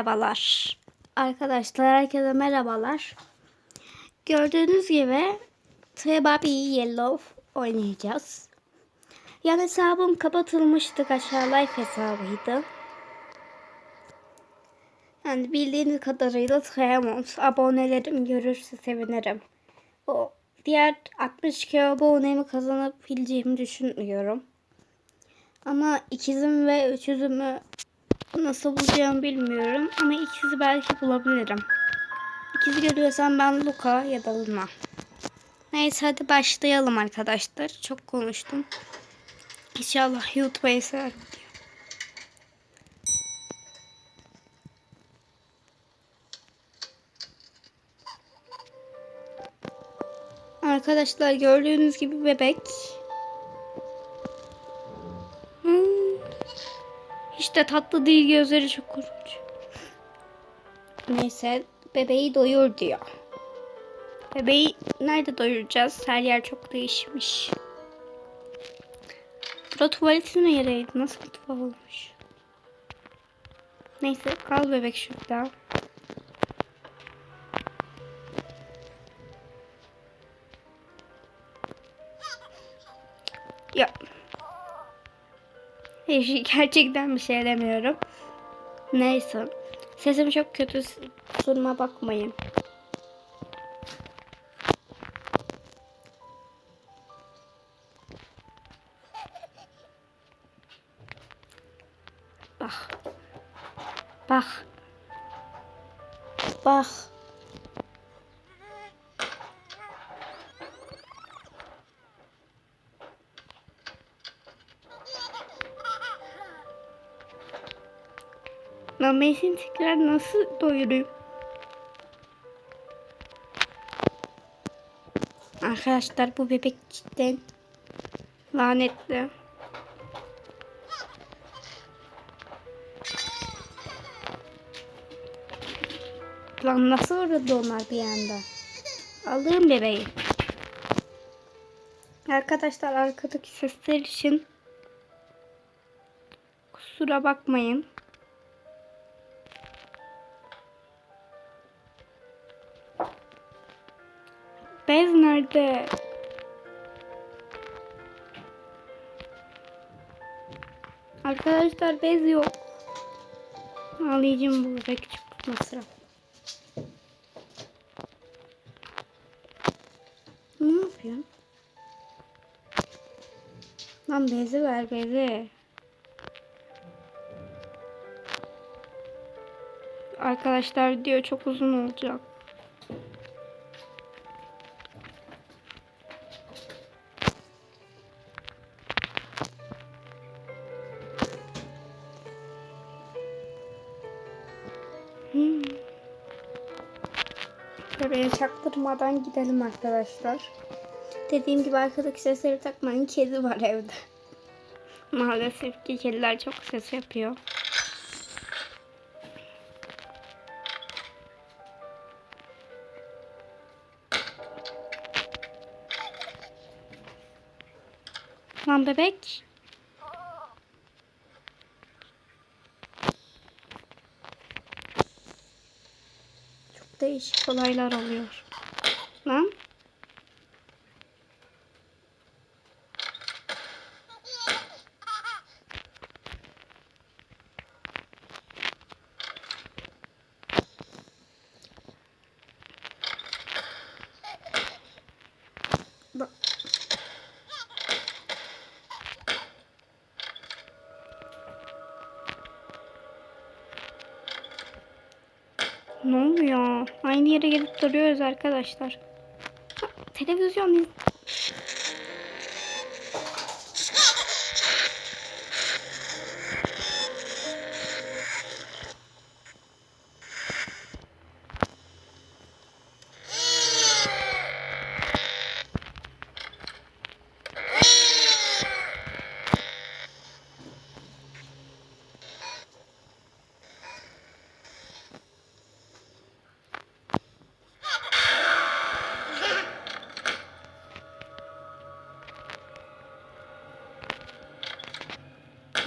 Merhabalar. Arkadaşlar herkese merhabalar. Gördüğünüz gibi Baby Yellow oynayacağız. Yan hesabım kapatılmıştı. Aşağı life hesabıydı. Yani bildiğiniz kadarıyla Tremont abonelerim görürse sevinirim. O diğer 62 abonemi kazanabileceğimi düşünmüyorum. Ama ikizim ve üçüzümü nasıl bulacağımı bilmiyorum. Ama ikizi belki bulabilirim. İkizi görüyorsam ben Luka ya da Luna. Neyse hadi başlayalım arkadaşlar. Çok konuştum. İnşallah YouTube'a eser. Arkadaşlar gördüğünüz gibi bebek. De tatlı değil gözleri çok korkunç. Neyse bebeği doyur diyor. Bebeği nerede doyuracağız? Her yer çok değişmiş. Bura tuvaletin yereydi. Nasıl tuhaf olmuş. Neyse kal bebek şurada. Ya. Gerçekten bir şey demiyorum. Neyse. Sesim çok kötü. Kusuruma bakmayın. Bak. Bak. Bak. Ben tekrar nasıl doyurayım? Arkadaşlar bu bebek cidden lanetli. Lan nasıl uğradı onlar bir anda? Alırım bebeği. Arkadaşlar arkadaki sesler için kusura bakmayın. Bez nerede? Arkadaşlar bez yok. Ağlayacağım bu bebek çıkmasına. Ne yapıyorsun? Lan bezi ver bezi. Arkadaşlar video çok uzun olacak. Hmm. Bebeğe çaktırmadan gidelim arkadaşlar. Dediğim gibi arkadaki sesleri takmayın. Kedi var evde. Maalesef ki kediler çok ses yapıyor. Lan bebek. Değişik olaylar oluyor. Lan. Bak. Ne oluyor? Aynı yere gelip duruyoruz arkadaşlar. Televizyon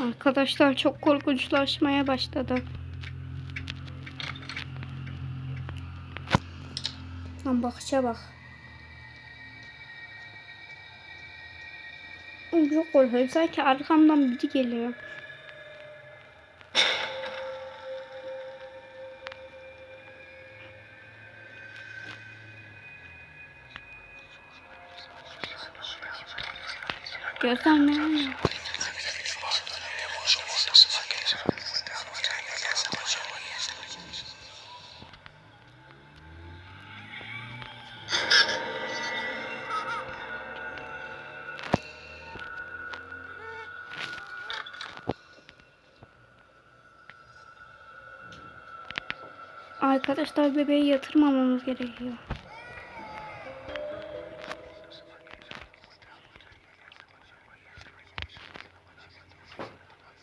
Arkadaşlar çok korkunçlaşmaya başladı. Lan bakışa bak. Çok korkuyorum. Sanki arkamdan biri geliyor. Gözlemlerim. Arkadaşlar bebeği yatırmamamız gerekiyor.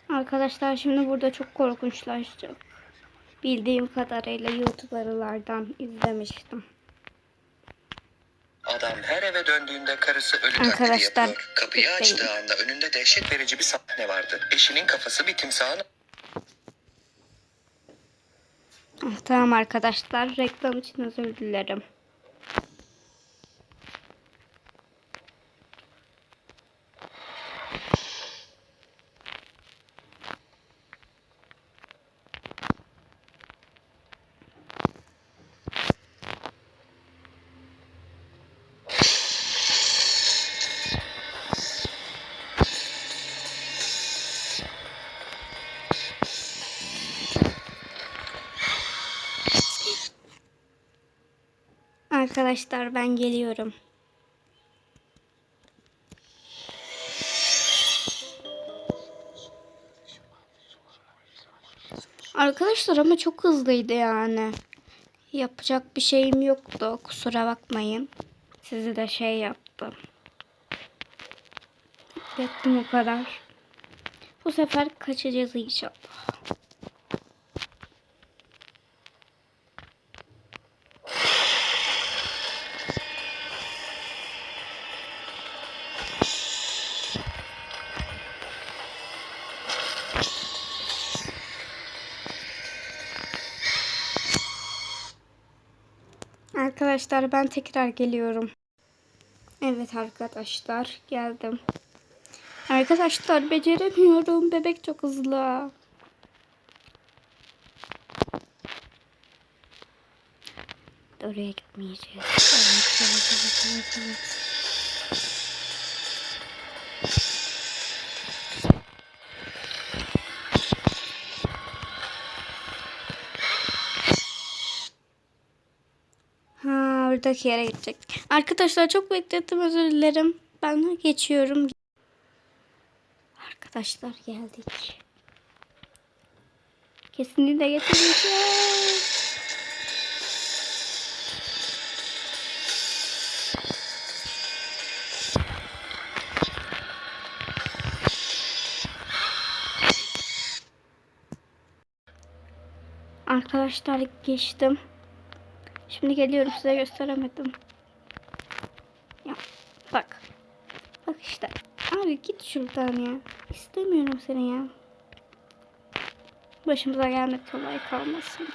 Arkadaşlar şimdi burada çok korkunçlaşacak. Bildiğim kadarıyla YouTuber'lardan izlemiştim. Adam her eve döndüğünde karısı ölü taklidi Arkadaşlar, yapıyor. Kapıyı açtığı anda önünde dehşet verici bir sahne vardı. Eşinin kafası bir timsahın Tamam arkadaşlar reklam için özür dilerim. Arkadaşlar ben geliyorum. Arkadaşlar ama çok hızlıydı yani. Yapacak bir şeyim yoktu. Kusura bakmayın. Sizi de şey yaptım. Beklettim o kadar. Bu sefer kaçacağız inşallah. Arkadaşlar ben tekrar geliyorum. Evet arkadaşlar geldim. Arkadaşlar beceremiyorum. Bebek çok hızlı. Oraya gitmeyeceğiz. Evet, evet, evet, evet, evet. Ha, oradaki yere gidecek. Arkadaşlar çok beklettim özür dilerim. Ben geçiyorum. Arkadaşlar geldik. Kesinlikle getireceğim. Arkadaşlar geçtim. Şimdi geliyorum size gösteremedim. Ya bak. Bak işte. Abi git şuradan ya. İstemiyorum seni ya. Başımıza gelmek kolay kalmasın.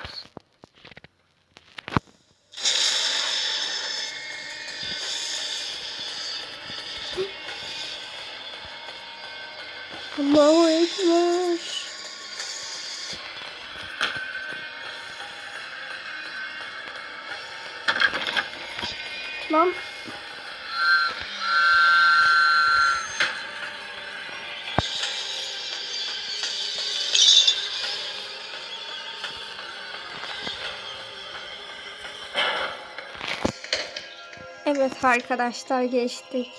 Allahu Ekber. Evet arkadaşlar geçtik.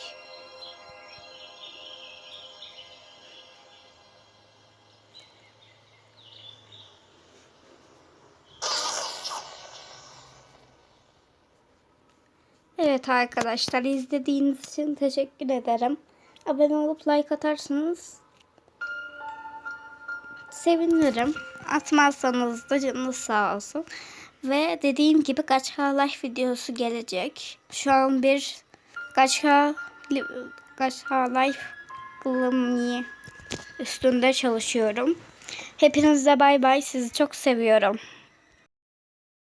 Evet arkadaşlar izlediğiniz için teşekkür ederim. Abone olup like atarsanız sevinirim. Atmazsanız da canınız sağ olsun. Ve dediğim gibi Gacha Life videosu gelecek. Şu an bir Gacha, Gacha Life Gloomy üstünde çalışıyorum. Hepinize bay bay. Sizi çok seviyorum.